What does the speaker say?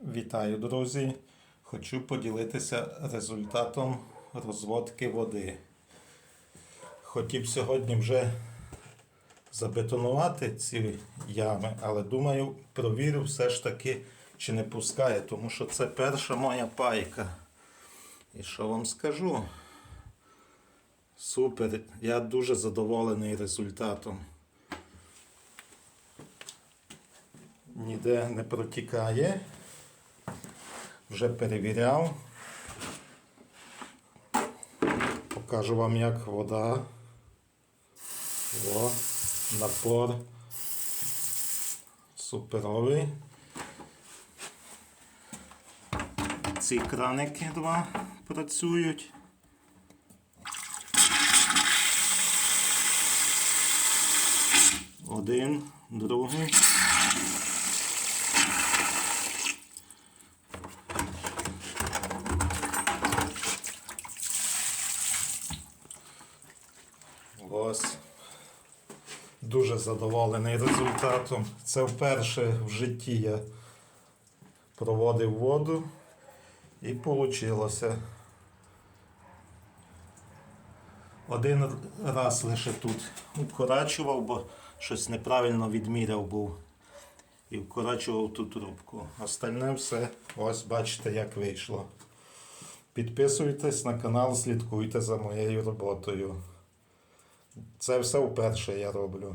Вітаю, друзі! Хочу поділитися результатом розводки води. Хотів сьогодні вже забетонувати ці ями, але думаю, провірю все ж таки, чи не пускає, тому що це перша моя пайка. І що вам скажу? Супер! Я дуже задоволений результатом. Ніде не протікає. Вже перевіряв. Покажу вам, як вода. О, напор суперовий. Ці краники два працюють. Один, другий. Ось. Дуже задоволений результатом. Це вперше в житті я проводив воду і вийшло. Один раз лише тут вкорачував, бо щось неправильно відміряв був. І вкорачував ту трубку. Остальне все, ось бачите, як вийшло. Підписуйтесь на канал, слідкуйте за моєю роботою. Це все вперше я роблю.